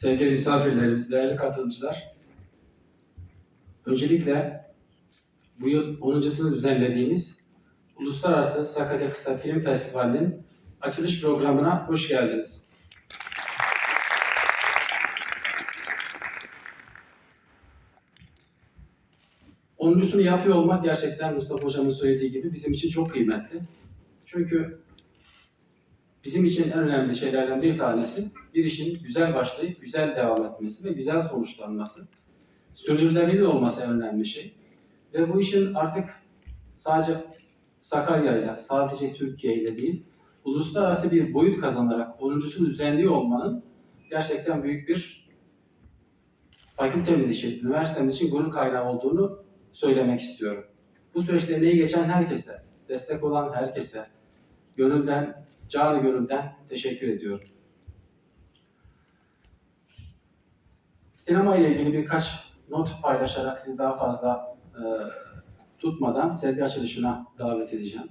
sevgili misafirlerimiz, değerli katılımcılar. Öncelikle bu yıl 10.sını düzenlediğimiz Uluslararası Sakarya Kısa Film Festivali'nin açılış programına hoş geldiniz. Onuncusunu yapıyor olmak gerçekten Mustafa Hocam'ın söylediği gibi bizim için çok kıymetli. Çünkü bizim için en önemli şeylerden bir tanesi bir işin güzel başlayıp güzel devam etmesi ve güzel sonuçlanması. Sürdürülebilir olması en önemli şey. Ve bu işin artık sadece Sakarya'yla, sadece Türkiye ile değil, uluslararası bir boyut kazanarak 10.sunu düzenliyor olmanın gerçekten büyük bir fakültemiz için, üniversitemiz için gurur kaynağı olduğunu söylemek istiyorum. Bu süreçte emeği geçen herkese, destek olan herkese, gönülden, canı gönülden teşekkür ediyorum. Sinema ile ilgili birkaç not paylaşarak sizi daha fazla e, tutmadan sergi açılışına davet edeceğim.